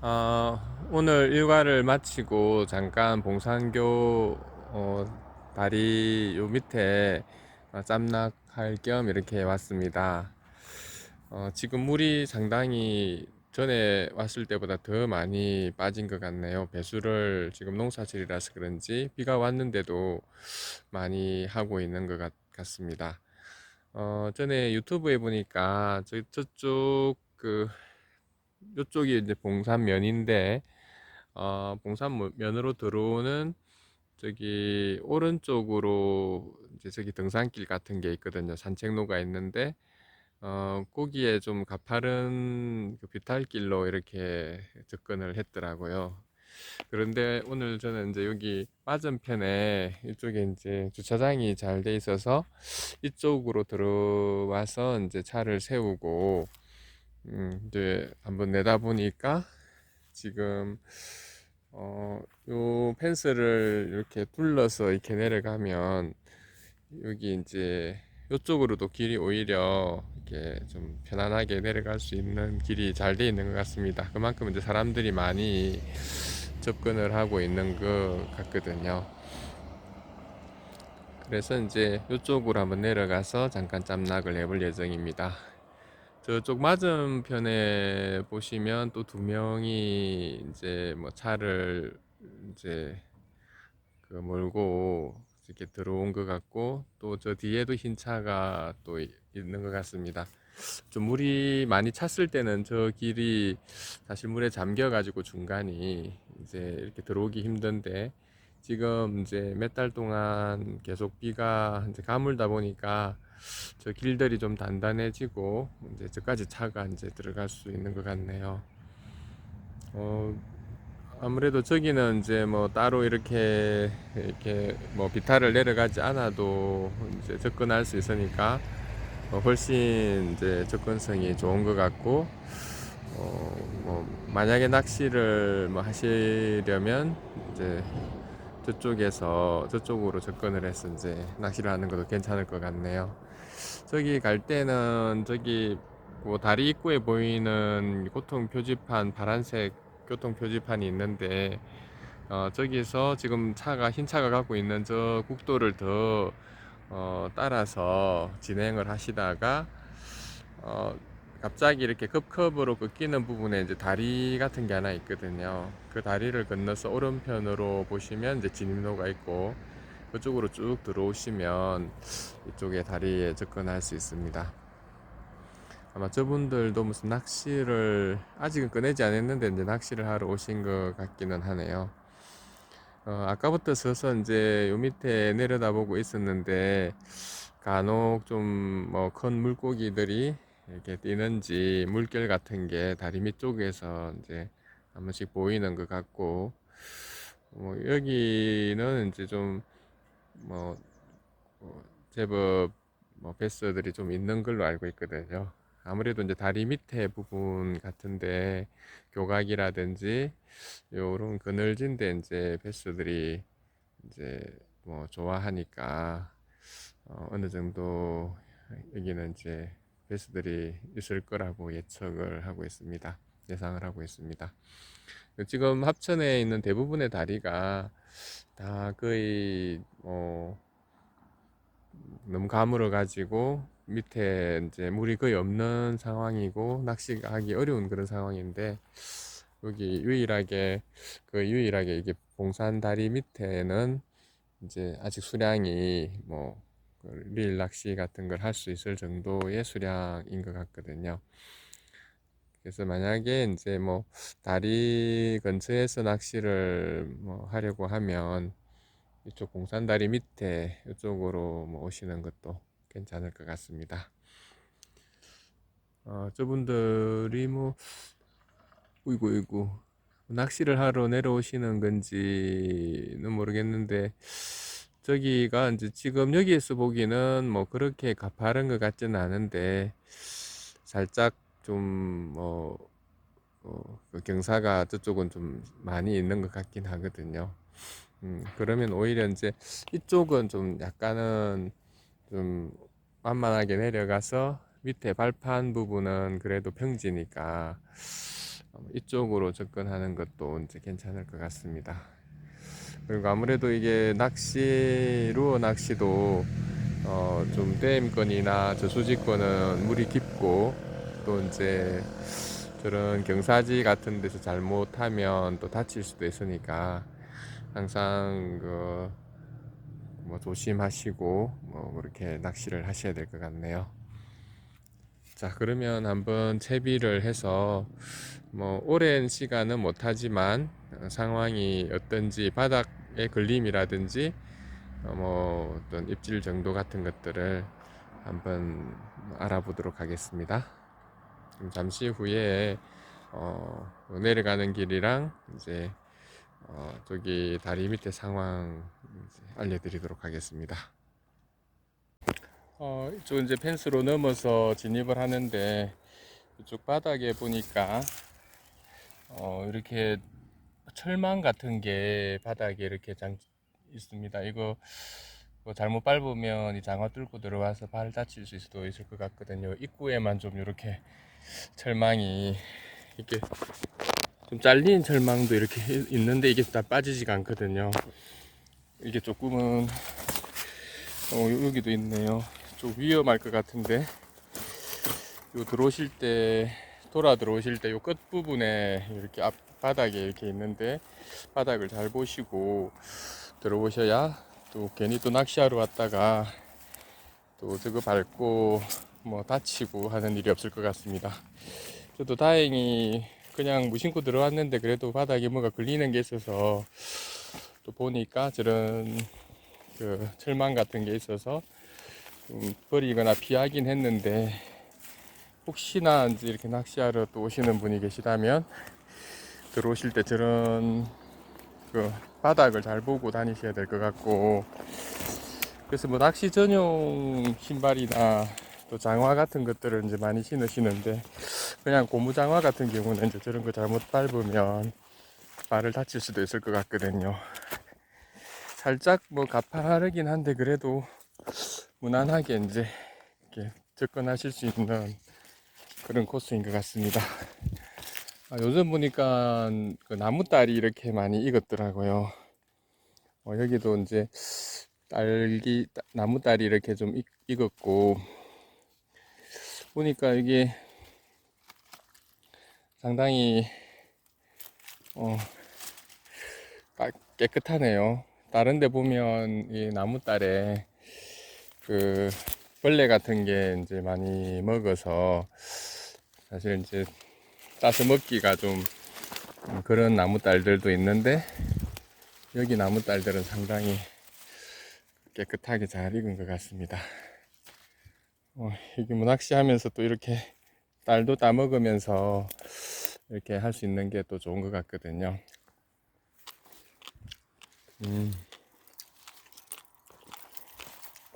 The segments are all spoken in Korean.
어, 오늘 일과를 마치고 잠깐 봉산교 어, 다리 요 밑에 어, 짬낙할 겸 이렇게 왔습니다. 어, 지금 물이 상당히 전에 왔을 때보다 더 많이 빠진 것 같네요. 배수를 지금 농사질이라서 그런지 비가 왔는데도 많이 하고 있는 것 같, 같습니다. 어, 전에 유튜브에 보니까 저, 저쪽 그 요쪽이 이제 봉산면인데 어, 봉산면으로 들어오는 저기 오른쪽으로 이제 저기 등산길 같은 게 있거든요. 산책로가 있는데 어, 거기에 좀 가파른 그 비탈길로 이렇게 접근을 했더라고요. 그런데 오늘 저는 이제 여기 맞은편에 이쪽에 이제 주차장이 잘 돼 있어서 이쪽으로 들어와서 이제 차를 세우고 음, 이제 한번 내다보니까 지금 어, 요 펜스를 이렇게 둘러서 이렇게 내려가면 여기 이제 이쪽으로도 길이 오히려 이렇게 좀 편안하게 내려갈 수 있는 길이 잘 돼 있는 것 같습니다. 그만큼 이제 사람들이 많이 접근을 하고 있는 것 같거든요. 그래서 이제 이쪽으로 한번 내려가서 잠깐 짬낙을 해볼 예정입니다. 저쪽 맞은편에 보시면 또 두 명이 이제 뭐 차를 이제 그 몰고 이렇게 들어온 것 같고 또 저 뒤에도 흰 차가 또 이- 있는 것 같습니다. 좀 물이 많이 찼을 때는 저 길이 사실 물에 잠겨 가지고 중간이 이제 이렇게 들어오기 힘든데 지금 이제 몇 달 동안 계속 비가 이제 가물다 보니까 저 길들이 좀 단단해지고 이제 저까지 차가 이제 들어갈 수 있는 것 같네요. 어, 아무래도 저기는 이제 뭐 따로 이렇게 이렇게 뭐 비탈을 내려가지 않아도 이제 접근할 수 있으니까 어, 훨씬 이제 접근성이 좋은 것 같고 어, 뭐 만약에 낚시를 뭐 하시려면 이제 저쪽에서 저쪽으로 접근을 해서 이제 낚시를 하는 것도 괜찮을 것 같네요. 저기 갈 때는 저기 뭐 다리 입구에 보이는 교통 표지판 파란색 교통 표지판이 있는데 어 저기서 지금 차가 흰 차가 가고 있는 저 국도를 더 어, 따라서 진행을 하시다가 어, 갑자기 이렇게 급컵으로 꺾이는 부분에 이제 다리 같은 게 하나 있거든요. 그 다리를 건너서 오른편으로 보시면 이제 진입로가 있고 그쪽으로 쭉 들어오시면 이쪽에 다리에 접근할 수 있습니다. 아마 저분들도 무슨 낚시를 아직은 꺼내지 않았는데 이제 낚시를 하러 오신 것 같기는 하네요. 어, 아까부터 서서 이제 요 밑에 내려다보고 있었는데 간혹 좀 뭐 큰 물고기들이 이렇게 뛰는지 물결 같은 게 다리 밑 쪽에서 이제 한 번씩 보이는 것 같고 뭐 여기는 이제 좀 뭐 제법 뭐 베스들이 좀 있는 걸로 알고 있거든요. 아무래도 이제 다리 밑에 부분 같은데 교각이라든지 요런 그늘진 데 이제 베스들이 이제 뭐 좋아하니까 어, 어느 정도 여기는 이제 베스들이 있을 거라고 예측을 하고 있습니다. 예상을 하고 있습니다. 지금 합천에 있는 대부분의 다리가 다 거의 뭐 너무 가물어 가지고 밑에 이제 물이 거의 없는 상황이고 낚시하기 어려운 그런 상황인데 여기 유일하게 그 유일하게 이게 봉산 다리 밑에는 이제 아직 수량이 뭐릴 낚시 같은 걸 할 수 있을 정도의 수량인 것 같거든요. 그래서 만약에 이제 뭐 다리 근처에서 낚시를 뭐 하려고 하면 이쪽 공산다리 밑에 이쪽으로 뭐 오시는 것도 괜찮을 것 같습니다. 어, 저분들이 뭐, 우이구, 우이구, 낚시를 하러 내려오시는 건지는 모르겠는데, 저기가 이제 지금 여기에서 보기는 뭐 그렇게 가파른 것 같지는 않은데, 살짝 좀 뭐, 어, 그 경사가 저쪽은 좀 많이 있는 것 같긴 하거든요. 음, 그러면 오히려 이제 이쪽은 좀 약간은 좀 완만하게 내려가서 밑에 발판 부분은 그래도 평지니까 이쪽으로 접근하는 것도 이제 괜찮을 것 같습니다. 그리고 아무래도 이게 낚시 루어 낚시도 어, 좀 댐권이나 저수지권은 물이 깊고 또 이제 저런 경사지 같은 데서 잘못하면 또 다칠 수도 있으니까 항상 그 뭐 조심하시고 뭐 그렇게 낚시를 하셔야 될 것 같네요. 자 그러면 한번 채비를 해서 뭐 오랜 시간은 못하지만 어, 상황이 어떤지 바닥에 걸림이라든지 어, 뭐 어떤 입질 정도 같은 것들을 한번 알아보도록 하겠습니다. 그럼 잠시 후에 어, 내려가는 길이랑 이제 어, 저기 다리 밑에 상황 알려드리도록 하겠습니다. 어, 이쪽 이제 펜스로 넘어서 진입을 하는데 이쪽 바닥에 보니까 어, 이렇게 철망 같은 게 바닥에 이렇게 장 있습니다. 이거 뭐 잘못 밟으면 이 장화 뚫고 들어와서 발 다칠 수도 있을 것 같거든요. 입구에만 좀 이렇게 철망이 이렇게 좀 잘린 철망도 이렇게 있는데 이게 다 빠지지가 않거든요. 이게 조금은 어, 여기도 있네요. 좀 위험할 것 같은데 요 들어오실 때 돌아 들어오실 때 요 끝 부분에 이렇게 앞 바닥에 이렇게 있는데 바닥을 잘 보시고 들어오셔야 또 괜히 또 낚시하러 왔다가 또 저거 밟고 뭐 다치고 하는 일이 없을 것 같습니다. 저도 다행히 그냥 무심코 들어왔는데 그래도 바닥에 뭐가 걸리는 게 있어서 또 보니까 저런 그 철망 같은 게 있어서 좀 버리거나 피하긴 했는데 혹시나 이제 이렇게 낚시하러 또 오시는 분이 계시다면 들어오실 때 저런 그 바닥을 잘 보고 다니셔야 될 것 같고 그래서 뭐 낚시 전용 신발이나 또 장화 같은 것들을 이제 많이 신으시는데 그냥 고무 장화 같은 경우는 이제 저런 거 잘못 밟으면 발을 다칠 수도 있을 것 같거든요. 살짝 뭐 가파르긴 한데 그래도 무난하게 이제 이렇게 접근하실 수 있는 그런 코스인 것 같습니다. 아, 요즘 보니까 그 나무다리 이렇게 많이 익었더라고요. 어, 여기도 이제 딸기 따- 나무다리 이렇게 좀 익, 익었고 보니까 이게 상당히 어, 깔- 깨끗하네요. 다른 데 보면 이 나무달에 그 벌레 같은 게 이제 많이 먹어서 사실 이제 따서 먹기가 좀 음, 그런 나무딸들도 있는데 여기 나무딸들은 상당히 깨끗하게 잘 익은 것 같습니다. 어, 여기 뭐 낚시하면서 또 이렇게 딸도 따먹으면서 이렇게 할 수 있는 게 또 좋은 것 같거든요. 음,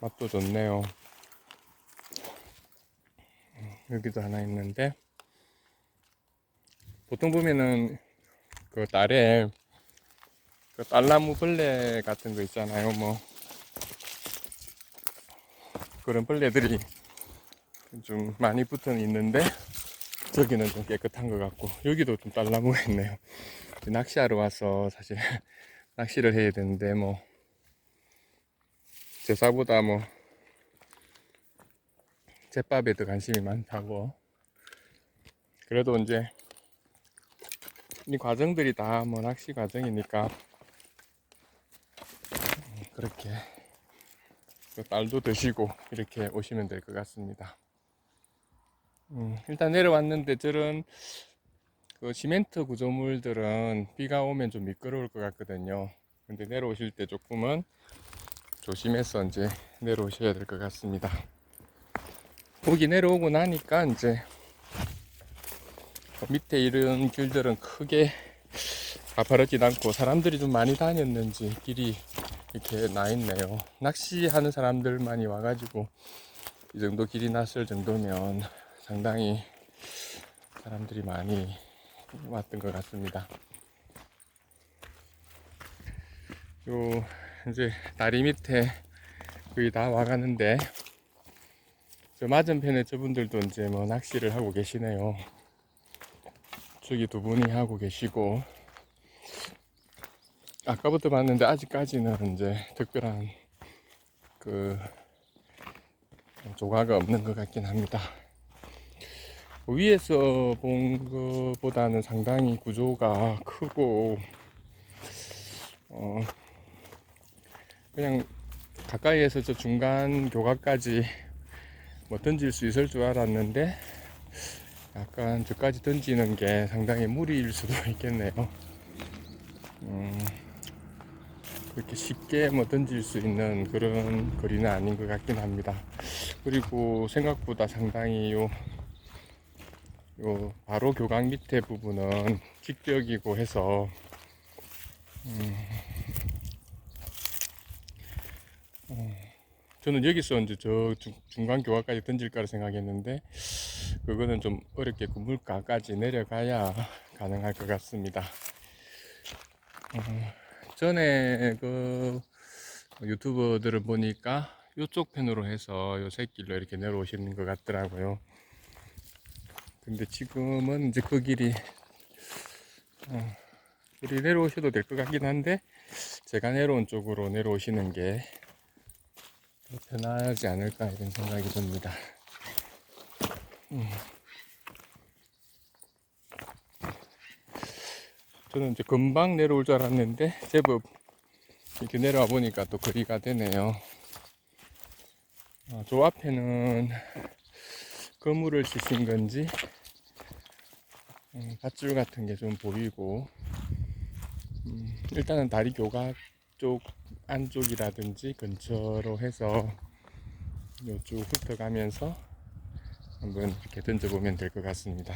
맛도 좋네요. 음, 여기도 하나 있는데 보통 보면은 그 딸에 그 딸나무 벌레 같은 거 있잖아요. 뭐 그런 벌레들이 좀 많이 붙어 있는데 저기는 좀 깨끗한 것 같고 여기도 좀 딸나무가 있네요. 낚시하러 와서 사실 낚시를 해야 되는데 뭐 제사보다 뭐 제밥에 더 관심이 많다고 그래도 이제 이 과정들이 다 뭐 낚시 과정이니까 음, 그렇게 그 딸도 드시고 이렇게 오시면 될 것 같습니다. 음, 일단 내려왔는데 저런 그 시멘트 구조물들은 비가 오면 좀 미끄러울 것 같거든요. 근데 내려오실 때 조금은 조심해서 이제 내려오셔야 될 것 같습니다. 거기 내려오고 나니까 이제 밑에 이런 길들은 크게 가파르진 않고 사람들이 좀 많이 다녔는지 길이 이렇게 나 있네요. 낚시하는 사람들만이 와가지고 이 정도 길이 났을 정도면 상당히 사람들이 많이 왔던 것 같습니다. 요 이제 다리 밑에 거의 다 와가는데 저 맞은편에 저분들도 이제 뭐 낚시를 하고 계시네요. 저기 두 분이 하고 계시고 아까부터 봤는데 아직까지는 이제 특별한 그 조과가 없는 것 같긴 합니다. 위에서 본 것보다는 상당히 구조가 크고 어 그냥 가까이에서 저 중간 교각까지 뭐 던질 수 있을 줄 알았는데 약간 저까지 던지는 게 상당히 무리일 수도 있겠네요. 음, 그렇게 쉽게 뭐 던질 수 있는 그런 거리는 아닌 것 같긴 합니다. 그리고 생각보다 상당히 요, 요 바로 교각 밑에 부분은 직벽이고 해서 음, 어, 저는 여기서 이제 저 중- 중간 교각까지 던질까를 생각했는데 그거는 좀 어렵게 그 물가까지 내려가야 가능할 것 같습니다. 어, 전에 그 유튜버들을 보니까 이쪽 편으로 해서 요 새 길로 이렇게 내려오시는 것 같더라고요. 근데 지금은 이제 그 길이 어, 길이 내려오셔도 될 것 같긴 한데 제가 내려온 쪽으로 내려오시는 게더 편하지 않을까 이런 생각이 듭니다. 음. 저는 이제 금방 내려올 줄 알았는데 제법 이렇게 내려와 보니까 또 거리가 되네요. 아, 저 앞에는 그물을 치신 건지 음, 밧줄 같은 게 좀 보이고 음, 일단은 다리 교각 쪽 안쪽이라든지 근처로 해서 요쪽 훑어가면서 한번 이렇게 던져보면 될 것 같습니다.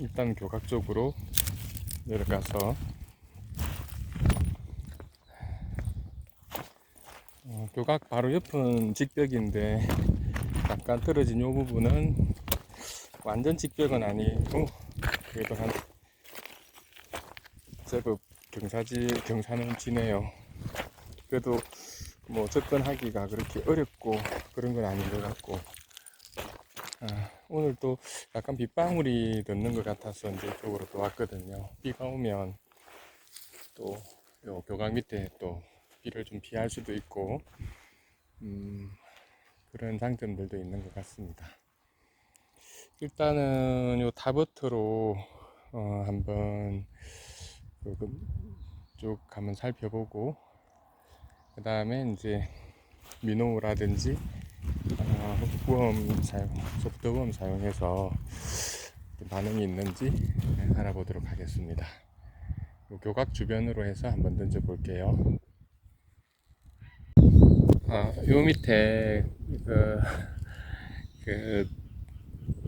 일단 교각 쪽으로 내려가서 어, 교각 바로 옆은 직벽인데 약간 떨어진 요 부분은 완전 직벽은 아니고 그래도 한 제법 경사지 경사는 지네요. 그래도 뭐 접근하기가 그렇게 어렵고 그런 건 아닌 것 같고 아, 오늘 또 약간 빗방울이 넣는 것 같아서 이제 이쪽으로 또 왔거든요. 비가 오면 또 요 교각 밑에 또 비를 좀 피할 수도 있고 음, 그런 장점들도 있는 것 같습니다. 일단은 요 타버트로 어, 한번 그, 그, 쭉 한번 살펴보고 그 다음에 이제 미노라든지 어, 웜 사용, 소프트웜 사용해서 반응이 있는지 알아보도록 하겠습니다. 요 교각 주변으로 해서 한번 던져 볼게요. 아, 요 밑에 그, 그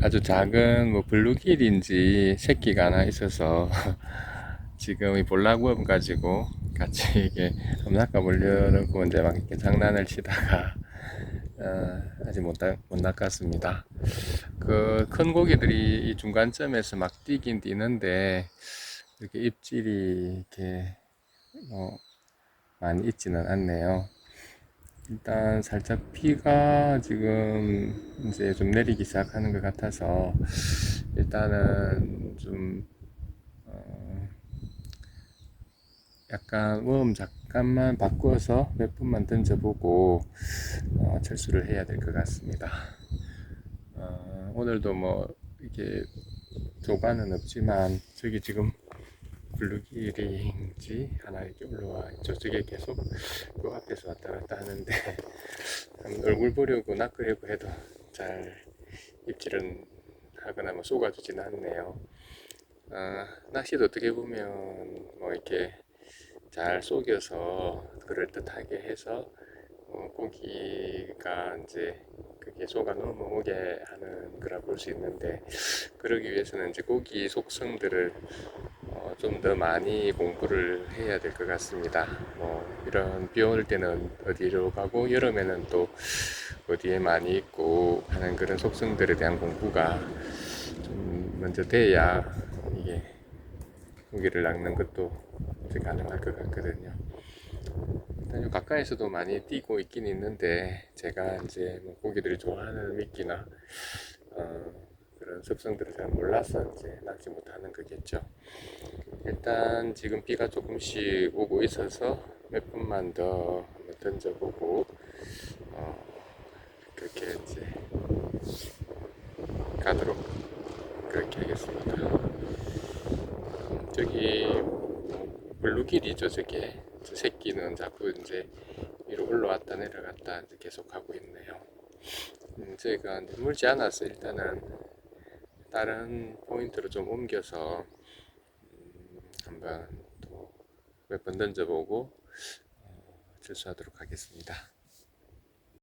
아주 작은 뭐 블루길인지 새끼가 하나 있어서 지금 이 볼라구엄 가지고 같이 이게 한번 낚아보려고 이제 막 이렇게 장난을 치다가 어, 아직 못, 낚- 못 낚았습니다. 그 큰 고기들이 이 중간점에서 막 뛰긴 뛰는데 이렇게 입질이 이렇게 뭐 많이 있지는 않네요. 일단 살짝 비가 지금 이제 좀 내리기 시작하는 것 같아서 일단은 좀 어, 약간 웜 잠깐만 바꿔서 몇 분만 던져보고 어, 철수를 해야 될 것 같습니다. 어, 오늘도 뭐 이게 조과는 없지만 저기 지금 블루길인지 하나 이렇게 올라와 있죠. 저게 계속 그 앞에서 왔다 갔다 하는데 한 얼굴 보려고 낚으려고 해도 잘 입질은 하거나 뭐 쏘가주지는 않네요. 아, 낚시도 어떻게 보면 뭐 이렇게 잘 속여서 그럴듯하게 해서 어, 고기가 이제 그게 속아 넘어오게 하는 거라 볼 수 있는데 그러기 위해서는 이제 고기 속성들을 어, 좀 더 많이 공부를 해야 될 것 같습니다. 뭐 이런 비 올 때는 어디로 가고 여름에는 또 어디에 많이 있고 하는 그런 속성들에 대한 공부가 좀 먼저 돼야 이게 고기를 낚는 것도 가능할 것 같거든요. 요 가까이서도 많이 뛰고 있긴 있는데 제가 이제 뭐 고기들이 좋아하는 미끼나 어, 그런 습성들을 잘 몰라서 이제 낚시 못하는 거겠죠. 일단 지금 비가 조금씩 오고 있어서 몇 분만 더 던져보고 어, 그렇게 이제 가도록 그렇게 하겠습니다. 음, 저기 블루길이죠 저게 저 새끼는 자꾸 이제 위로 올라왔다 내려갔다 계속 하고 있네요. 음, 제가 이제 물지 않아서 일단은 다른 포인트로 좀 옮겨서 음, 한번 또 몇 번 던져보고 어, 질수하도록 하겠습니다.